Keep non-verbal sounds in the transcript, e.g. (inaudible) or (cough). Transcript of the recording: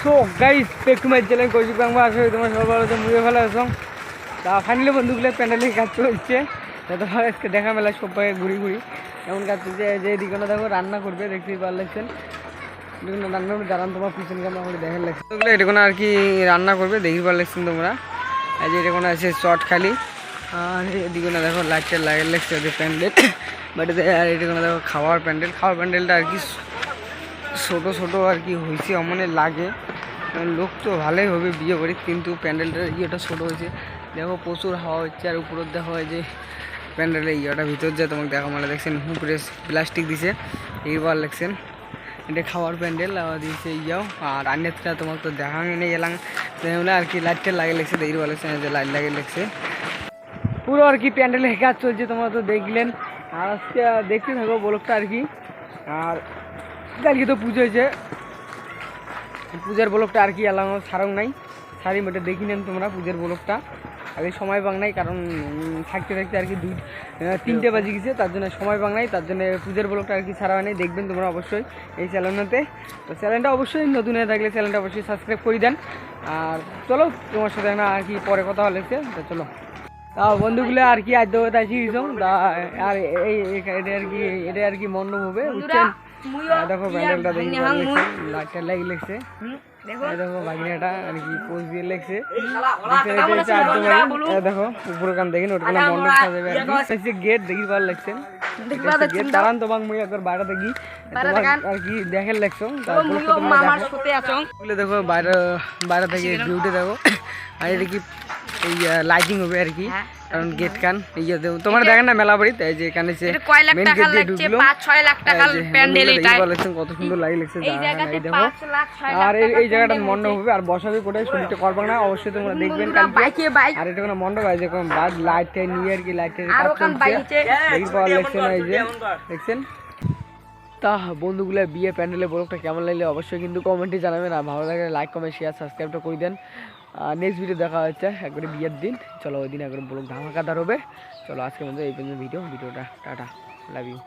So guys back to my channel Koushik Bangla আসলে তোমার সবার ভালো মুড়ে ভালো আছো। তা ফাইনালি বন্ধুগুলো প্যান্ডেলের কাজ চলছে যত আজকে দেখা মেলা, সবাই ঘুরি ঘুরি। এমন কাজ চলছে যে দিকে দেখো, রান্না করবে, দেখতেই পার লাগছেন এদিকে রান্না করবে তোমার পিছন দেখার লাগছে। এটা আর কি রান্না করবে, দেখি পার লাগছেন তোমরা। যে এটা কোনো আছে চট খালি। আর এদিকে না দেখো লাইটটা লাগে লাগছে প্যান্ডেল। (coughs) বাট আর এটা কোনো দেখো, খাওয়ার প্যান্ডেল। খাওয়ার প্যান্ডেলটা আর কি ছোট ছোট আর কি হয়েছে, অমনে লাগে। লোক তো ভালোই হবে বিয়ে বাড়ি কিন্তু প্যান্ডেলটার ইয়েটা ছোট হয়েছে। দেখো প্রচুর হাওয়া হচ্ছে আর উপরে দেখা হয় যে প্যান্ডেলের ইয়েটা, ভিতর যায় তোমাকে দেখা মানে দেখছেন উপরে প্লাস্টিক দিছে, এইবার লাগছেন এটা খাওয়ার প্যান্ডেল দিয়েছে ইয়াও। আর আন্যটা তোমাকে তো দেখা এলাম তাহলে আর কি লাইটটা লাগে লাগছে ভালো লাগছে যে লাইট লাগে লাগছে। পুরো আর কি প্যান্ডেলের কাজ চলছে, তোমরা তো দেখলেন। আর আজকে দেখতে থাকো ব্লগটা আর কি। আর কালকে তো পুজো হয়েছে পূজার ব্লগটা আর কি এলাম সারং নাই সারি মেটে দেখি নেন তোমরা পূজার ব্লগটা আগে সময় পাং নাই কারণ থাকতে থাকতে আর কি দুই তিনটে বাজে গেছে তার জন্য সময় পাং নাই তার জন্য পূজার ব্লগটা আর কি সারা হয় নাই দেখবেন তোমরা অবশ্যই এই চ্যানেলটাতে তো চ্যানেলটা অবশ্যই নতুন হয়ে থাকলে চ্যানেলটা অবশ্যই সাবস্ক্রাইব করে দেন আর চলো তোমার সাথে না আর কি পরে কথা হলেছে তো চলো তা বন্ধুগুলো আর কি আজ দেবো তাই শিখেছ আর এই এটা আর কি এটা আর কি মণ্ডপ হবে বুঝছেন দেখো প্যান্ডেলটা দেখি লাইটটা লাগি লেগছে দেখো। আর কি পোজ দিয়ে লেগছে দেখো উপরে কান দেখেন ওটা কোনো সাজাবে। আর গেট দেখি ভালো লাগছে দাঁড়ান তোমাকে মুই একবার বাইরে দেখি। আর কি দেখে লাগছো দেখো বাইরে বাইরে থেকে ভিউটা দেখো। আর এটা কি এই লাইটিং হবে আর কি। কারণ গেট কান ইয়ে দেবো তোমার দেখেন না মেলা বাড়িতে এই যে এখানে যে কয় লাখ মেন টাকা গেট দিয়ে লাগছে? ঢুকলো। পাঁচ ছয় লাখ টাকা প্যান্ডেল এটা কত সুন্দর লাগি লাগছে এই জায়গাতে এই দেখো। পাঁচ লাখ ছয় আর এই এই জায়গাটা মণ্ডপ হবে আর বসাবে কোথায় শরীরটা করবে না অবশ্যই তোমরা দেখবেন কালকে বাইকে বাইক। আর এটা কোনো মণ্ডপ আছে যেরকম লাইট নিয়ে আর কি লাইট আর ওখানে বাইকে। দেখি পাওয়া লাগছে না এই যে। দেখছেন? তা বন্ধুগুলো বিয়ে প্যান্ডেলের ব্লগটা কেমন লাগলে, অবশ্যই কিন্তু কমেন্টে জানাবেন। আর ভালো লাগলে লাইক কমেন্ট শেয়ার সাবস্ক্রাইবটা করে দেন। আর নেক্সট ভিডিও দেখা হচ্ছে, একবারে বিয়ের দিন। চলো ওই দিন একবার ব্লগ ধামাকাদার হবে চলো আজকের মধ্যে এই পর্যন্ত ভিডিও ভিডিওটা টাটা লাভ ইউ